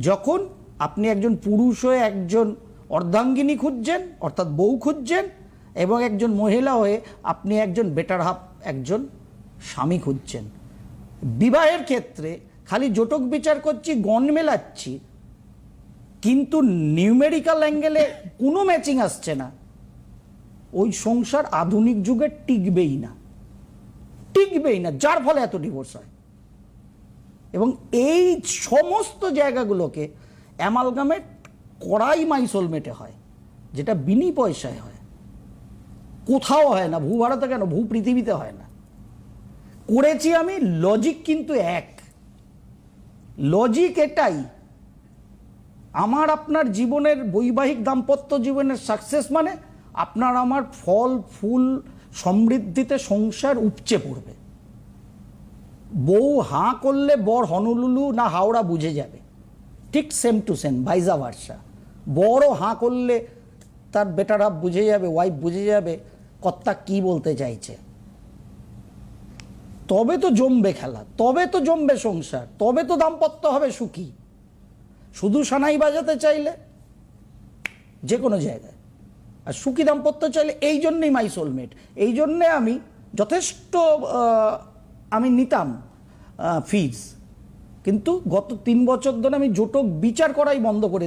যখন আপনি একজন পুরুষ হয়ে একজন অর্ধাঙ্গিনী খুঁজছেন, অর্থাৎ বউ খুঁজছেন, এবং একজন মহিলা হয়ে আপনি একজন বেটার হাফ একজন স্বামী খুঁজছেন। বিবাহের ক্ষেত্রে খালি জোটক বিচার করছি, গণ মেলাচ্ছি, কিন্তু নিউমেরিক্যাল অ্যাঙ্গেলে কোনো ম্যাচিং আসছে না। ওই সংসার আধুনিক যুগে টিকবেই না। টিকবেই না, যার ফলে এত ডিভোর্স হয়। এবং এই সমস্ত জায়গাগুলোকে অ্যামালগামেট করাই মাইসোলমেটে হয়, যেটা বিনি পয়সায় হয়। কোথাও হয় না ভূ ভারতে কেন? ভূ পৃথিবীতে হয় না। করেছি আমি লজিক কিন্তু এক। লজিক এটাই, আমার আপনার জীবনের বৈবাহিক দাম্পত্য জীবনের সাকসেস মানে আপনার আমার ফল, ফুল, সমৃদ্ধিতে সংসার উপচে পড়বে। বউ হাঁ করলে বর হনুলুলু না হাওড়া বুঝে যাবে। ঠিক same to same vice versa বড় হাঁ করলে তার বেটার হাফ বুঝে যাবে ওয়াইফ বুঝে যাবে, কর্তা কি বলতে চাইছে। তবে তো জমবে খেলা, তবে তো জমবে সংসার, তবে তো দাম্পত্য হবে সুখী। শুধু সানাই বাজাতে চাইলে যে কোনো জায়গায়। আর সুখী দাম্পত্য চাইলে এই জন্যই মাই সোলমেট এই জন্যে আমি যথেষ্ট আমি নিতাম ফিজ কিন্তু গত তিন বছর ধরে আমি জোটক বিচার করাই বন্ধ করে